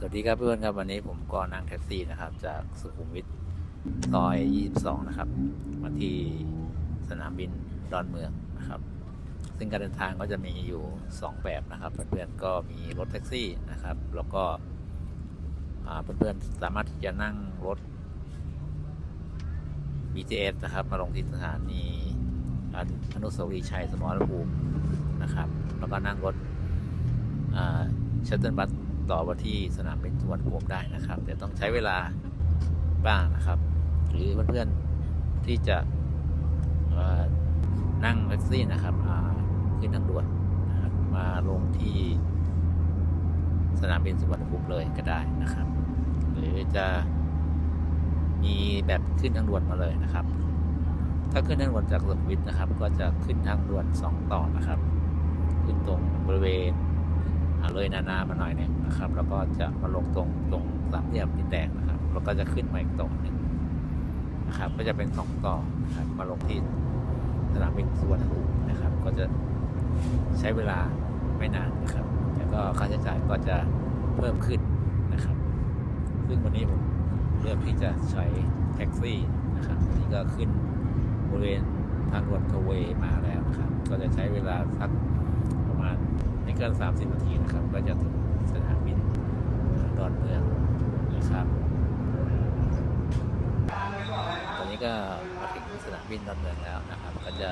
สวัสดีครับเพื่อนครับ วันนี้ผมก็นั่งแท็กซี่นะครับ จากสุขุมวิทซอย 22 นะครับ มาที่สนามบินดอนเมืองนะครับ ซึ่งการเดินทางก็จะมีอยู่ 2 แบบนะครับ เพื่อนๆก็มีรถแท็กซี่นะครับ แล้วก็เพื่อนๆสามารถที่จะนั่งรถ BTS นะครับ มาลงที่สถานีอนุอนุสาวรีย์ชัยสมรภูมินะครับ แล้วก็นั่งรถชัตเติลบัส ต่อมาที่สนามบินสุวรรณภูมิได้นะครับ แต่ต้องใช้เวลาบ้างนะครับ หรือเพื่อนๆที่จะนั่งแท็กซี่นะครับอ่าขึ้นทางด่วนนะครับมาลงที่สนามบินสุวรรณภูมิเลยก็ได้นะครับ หรือจะมีแบบขึ้นทางด่วนมาเลยนะครับ ถ้าขึ้นทางด่วนจากสุขุมวิทนะครับ ก็จะขึ้นทางด่วนสองต่อนะครับ ขึ้นตรงบริเวณ เลยนานามาหน่อยหนึงนะครับ แล้วก็จะมาลงตรงตรงสามเหลี่ยมดินแดงนะครับ แล้วก็จะขึ้นมาอีกต่อหนึ่งนะครับ ก็จะเป็นสองต่อนะครับมาลงที่สนามบินสุวรรณภูมินะครับ ก็จะใช้เวลาไม่นานนะครับแต่ก็ค่าใช้จ่ายก็จะเพิ่มขึ้นนะครับ ซึ่งวันนี้ผมเลือกที่จะใช้แท็กซี่นะครับวันนี้ก็ขึ้นบริเวณทางด่วนทเวมาแล้วนะครับ ก็จะใช้เวลาสัก เกิน 30 นาทีนะครับ ก็จะถึงสนามบินดอนเมืองนะครับ ตอนนี้ก็มาถึงสนามบินดอนเมืองแล้วนะครับ ก็จะ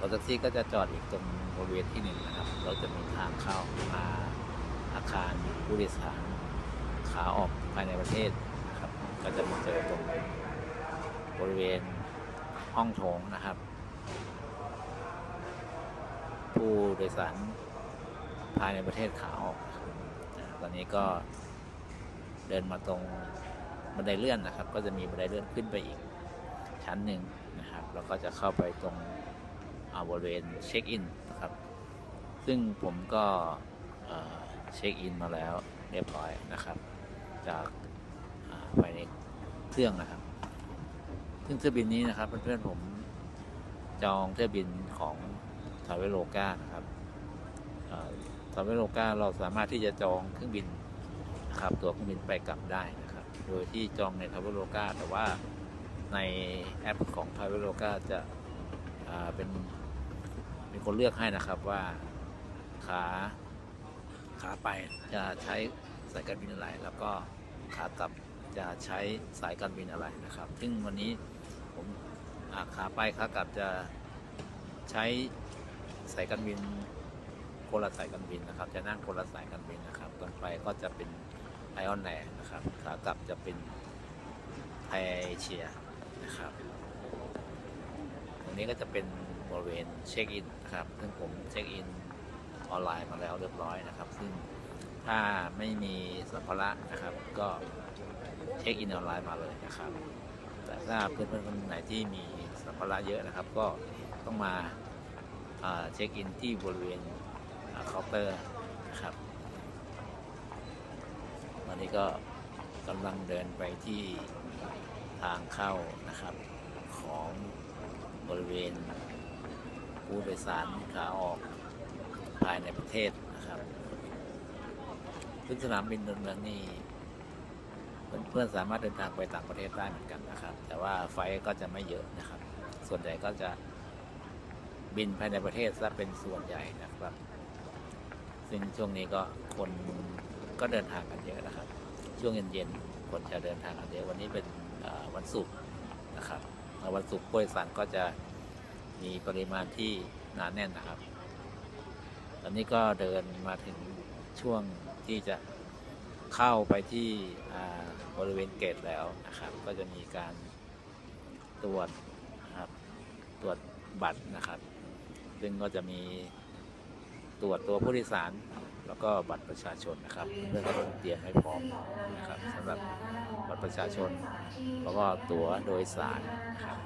รถแท็กซี่ก็จะจอดอีกตรงบริเวณที่หนึ่งนะครับ เราจะมีทางเข้ามาอาคารผู้โดยสารขาออกภายในประเทศนะครับ ก็จะมาเจอตรงบริเวณห้องโถงนะครับ ผู้โดยสาร ภายในประเทศขาออกตอนนี้ก็เดินมาตรงบันไดเลื่อนนะครับ ก็จะมีบันไดเลื่อนขึ้นไปอีกชั้นหนึ่งนะครับ แล้วก็จะเข้าไปตรงบริเวณเช็คอินนะครับ ซึ่งผมก็เช็คอินมาแล้วเรียบร้อยนะครับ จากภายในเครื่องนะครับ ซึ่งเที่ยวบินนี้นะครับ เพื่อนๆผมจองเที่ยวบินของทาเวโลกานะครับ ทาเวโลกาเราสามารถที่จะจองเครื่องบินนะครับตัวเครื่องบินไปกลับได้นะครับ โดยที่จองในทาวเวอร์โลกาแต่ว่าในแอปของทาวเวอร์โลกาจะาเป็นเป็นคนเลือกให้นะครับว่าขาขาไปจะใช้สายการบินอะไร แล้วก็ขากลับจะใช้สายการบินอะไรนะครับ ซึ่งวันนี้ผมขาไปขากลับจะใช้สายการบิน คนละสายการบินนะครับ จะนั่งคนละสายการบินนะครับตอนไปก็จะเป็นไอออนแลนนะครับขากลับจะเป็นไทยเอเชียนะครับตรงนี้ก็จะเป็นบริเวณเช็คอินนะครับ ซึ่งผมเช็คอินออนไลน์มาแล้วเรียบร้อยนะครับ ซึ่งถ้าไม่มีสัมภาระนะครับ ก็เช็คอินออนไลน์มาเลยนะครับ แต่ถ้าเพื่อนๆคนไหนที่มีสัมภาระเยอะนะครับ ก็ต้องมาเช็คอินที่บริเวณ เคาน์เตอร์นะครับ วันนี้ก็กำลังเดินไปที่ทางเข้านะครับ ของบริเวณผู้โดยสารขาออกภายในประเทศนะครับซึ่งสนามบินดอนเมืองนี่เพื่อนๆสามารถเดินทางไปต่างประเทศได้เหมือนกันนะครับ แต่ว่าไฟก็จะไม่เยอะนะครับ ส่วนใหญ่ก็จะบินภายในประเทศซะเป็นส่วนใหญ่นะครับ ซึ่งช่วงนี้ก็คนก็เดินทางกันเยอะนะครับ ช่วงเย็นๆคนจะเดินทางกันเยอะวันนี้เป็นวันศุกร์นะครับวันศุกร์ผู้โดยสารก็จะมีปริมาณที่หนาแน่นนะครับ ตอนนี้ก็เดินมาถึงช่วงที่จะเข้าไปที่บริเวณเกตแล้วนะครับ ก็จะมีการตรวจนะครับตรวจบัตรนะครับ ซึ่งก็จะมี ตรวจตัวผู้โดยสาร แล้วก็บัตรประชาชนนะครับเพื่อก็ต้องเตรียมให้พร้อมนะครับสำหรับบัตรประชาชน แล้วก็ตั๋วโดยสารนะครับ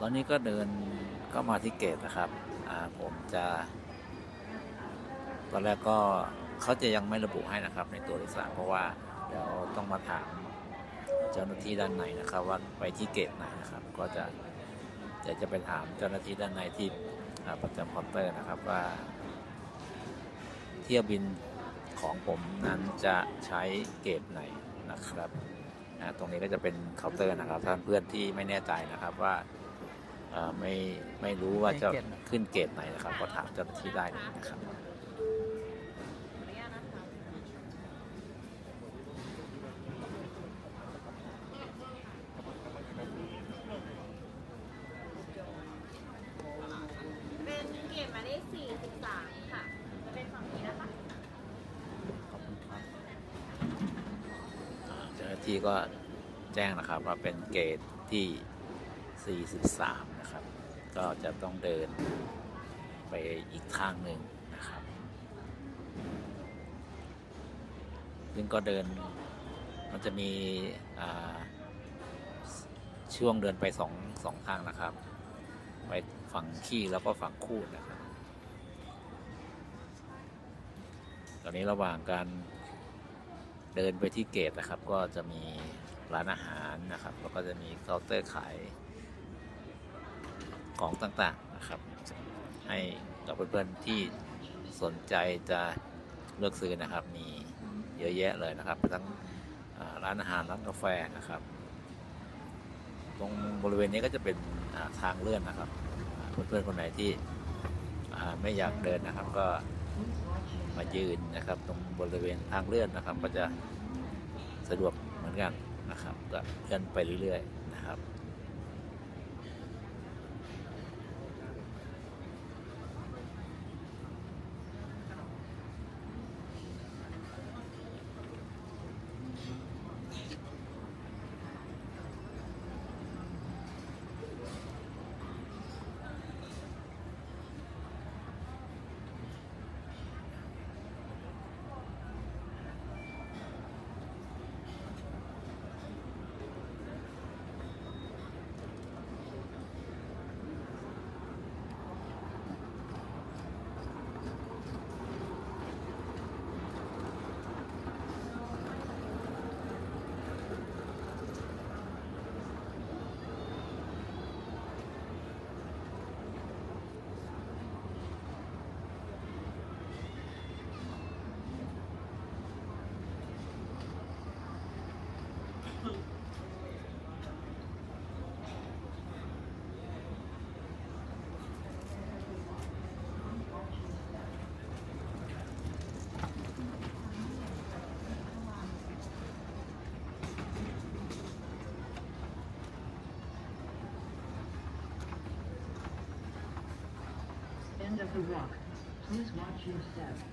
ตอนนี้ก็เดินก็มาที่เกตนะครับ อ่าผมจะ ตอนแรกก็เขาจะยังไม่ระบุให้นะครับ ในตัวโดยสารเพราะว่าเดี๋ยวต้องมาถามเจ้าหน้าที่ด้านในนะครับว่าไปที่เกตไหนนะครับ ก็จะจะจะไปถามเจ้าหน้าที่ด้านในที่ประจำเคาน์เตอร์นะครับว่าเที่ยวบินของผมนั้นจะใช้เกตไหนนะครับตรงนี้ก็จะเป็นเคาน์เตอร์นะครับท่านเพื่อนที่ไม่แน่ใจนะครับว่า ไม่ไม่รู้ว่าจะขึ้นเกตไหนนะครับ ก็ถามเจ้าหน้าที่ได้เลยนะครับเป็นเกมหมายเลข43ค่ะจะเป็นฝั่งนี้นะคะขอบคุณครับอ่าเจ้าหน้าที่ก็แจ้งนะครับว่าเป็นเกตที่ 43นะครับ ก็จะต้องเดินไปอีกทางหนึ่งนะครับ ซึ่งก็เดินมันจะมีช่วงเดินไปสองสองทางนะครับ ไปฝั่งขี้แล้วก็ฝั่งคูดนะครับ ตอนนี้ระหว่างการเดินไปที่เกตนะครับ ก็จะมีร้านอาหารนะครับ แล้วก็จะมีเคาน์เตอร์ขาย ของต่างๆนะครับ ให้กับเพื่อนๆที่สนใจจะเลือกซื้อนะครับ มีเยอะแยะเลยนะครับ ทั้งร้านอาหารร้านกาแฟนะครับ ตรงบริเวณนี้ก็จะเป็นทางเลื่อนนะครับ เพื่อนๆคนไหนที่ไม่อยากเดินนะครับก็มายืนนะครับ ตรงบริเวณทางเลื่อนนะครับ ก็จะสะดวกเหมือนกันนะครับก็เลื่อนไปเรื่อยๆนะครับ The rock. Please watch your step.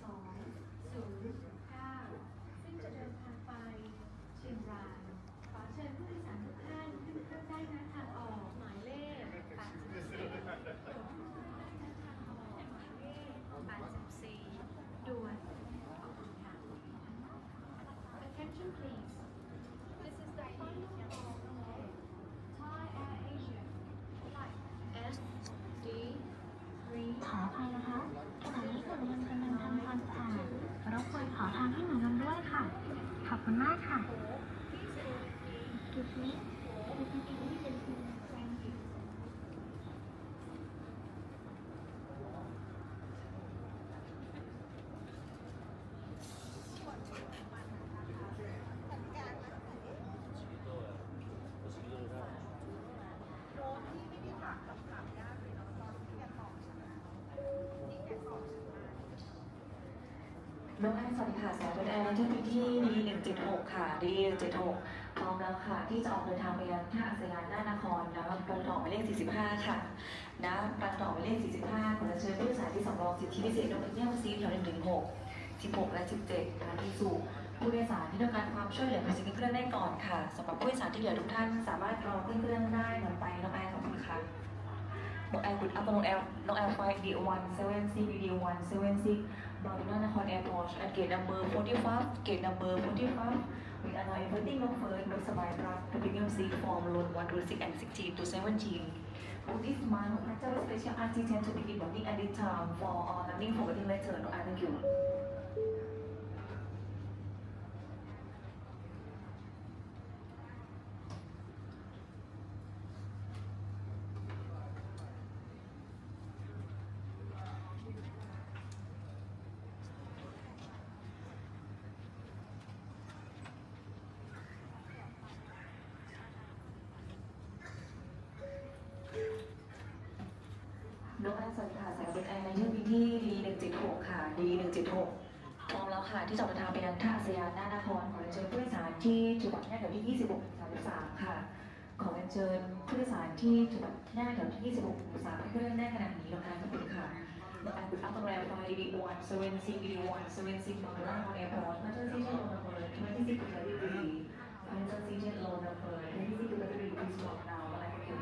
song. น้องแอนสวัสดีค่ะสายเป็นแอนที่อยู่ที่ดี176 ค่ะดี176พร้อมแล้วค่ะ ที่จะออกเดินทางไปยังท่าอากาศยานด้านนครนะปรังต่อหมายเลข45 ค่ะนะปรังต่อหมายเลข45ขอเชิญผู้โดยสารที่สำรองสิทธิพิเศษโดยเยี่ยมซีแถว116 16 และ 17ค่ะที่สู่ผู้โดยสารที่ต้องการความช่วยเหลือภายในเครื่องได้ก่อนค่ะสำหรับผู้โดยสารที่เหลือทุกท่าน สามารถรอขึ้นเครื่องได้เหมือนไปน้องแอนขอบคุณค่ะน้องแอลกุดอัพน้องแอลน้องแอลไฟดีวันเซเว่นซีบีดีวันเซเว่นซิก บาร์บินนครแอร์พอร์ตแอดเกตนัมเบอร์45เกตนัมเบอร์45 we are now inviting no further no survive truck to premium seat from loan 1 to 6 and 16 to 17 For this month, Hotel Special RT tend to begin boarding at this time for all landing forwarding letter. No, thank น้องแอนสวัสดีค่ะสายการบินแอร์ในเที่ยวบินที่ดี176ค่ะดี176พร้อมแล้วค่ะที่จะเดินทางไปยังท่าอากาศยานหน้านครขอเชิญผู้โดยสารที่จุดบัตรแรกแถวที่ 26 33 ค่ะ ขอเชิญผู้โดยสารที่จุดบัตรแรกแถวที่ 26 33ให้เครื่องได้ขนาดนี้น้องแอนขอบคุณค่ะและอัพโรงแรมไฟดีวันเซเว่นซีดีวันเซเว่นซีบางนาคอนแอร์พอร์ตมาเจอซีเจนโลนัมเบอร์26 to 33มาเจอซีเจนโลนัมเบอร์26 to 33 please walk now อะไรกันอยู่